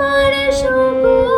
আমার সকল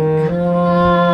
看